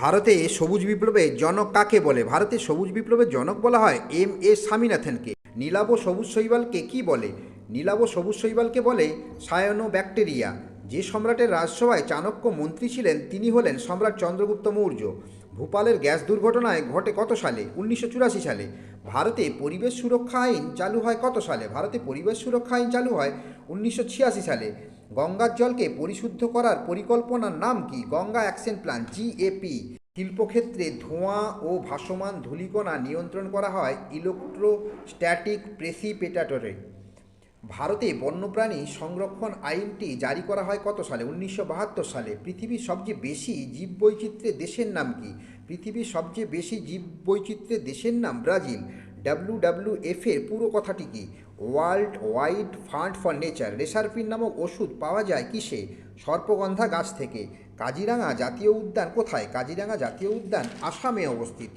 ভারতে সবুজ বিপ্লবের জনক কাকে বলে? ভারতে সবুজ বিপ্লবের জনক বলা হয় এম এ স্বামীনাথনকে। নীলাভ সবুজ শৈবালকে কি বলে? নীলাভ সবুজ শৈবালকে বলে সায়নো ব্যাকটেরিয়া যে সম্রাটের রাজসভায় চাণক্য মন্ত্রী ছিলেন, তিনি হলেন সম্রাট চন্দ্রগুপ্ত মৌর্য। ভূপালের গ্যাস দুর্ঘটনায় ঘটে কত সালে? উনিশশো চুরাশি সালে। ভারতে পরিবেশ সুরক্ষা আইন চালু হয় কত সালে? ভারতে পরিবেশ সুরক্ষা আইন চালু হয় উনিশশো ছিয়াশি সালে। গঙ্গার জলকে পরিশুদ্ধ করার পরিকল্পনার নাম কি? গঙ্গা অ্যাকশন প্ল্যান জিএপি শিল্পক্ষেত্রে ধোঁয়া ও ভাসমান ধূলিকণা নিয়ন্ত্রণ করা হয় ইলেকট্রোস্ট্যাটিক প্রেসিপিটেটরে ভারতে বন্যপ্রাণী সংরক্ষণ আইনটি জারি করা হয় কত সালে? উনিশশো বাহাত্তর সালে। পৃথিবীর সবচেয়ে বেশি জীববৈচিত্র্যের দেশের নাম কি? পৃথিবীর সবচেয়ে বেশি জীববৈচিত্র্যের দেশের নাম ব্রাজিল। ডাব্লিউ ডাব্লিউ এফ এর পুরো কথাটি কি? World wide fund for nature, reserpine নামক ওষুধ পাওয়া যায় কিসে? সর্পগন্ধা গাছ থেকে। কাজিরাঙা জাতীয় উদ্যান কোথায়? কাজিরাঙা জাতীয় উদ্যান আসামে অবস্থিত।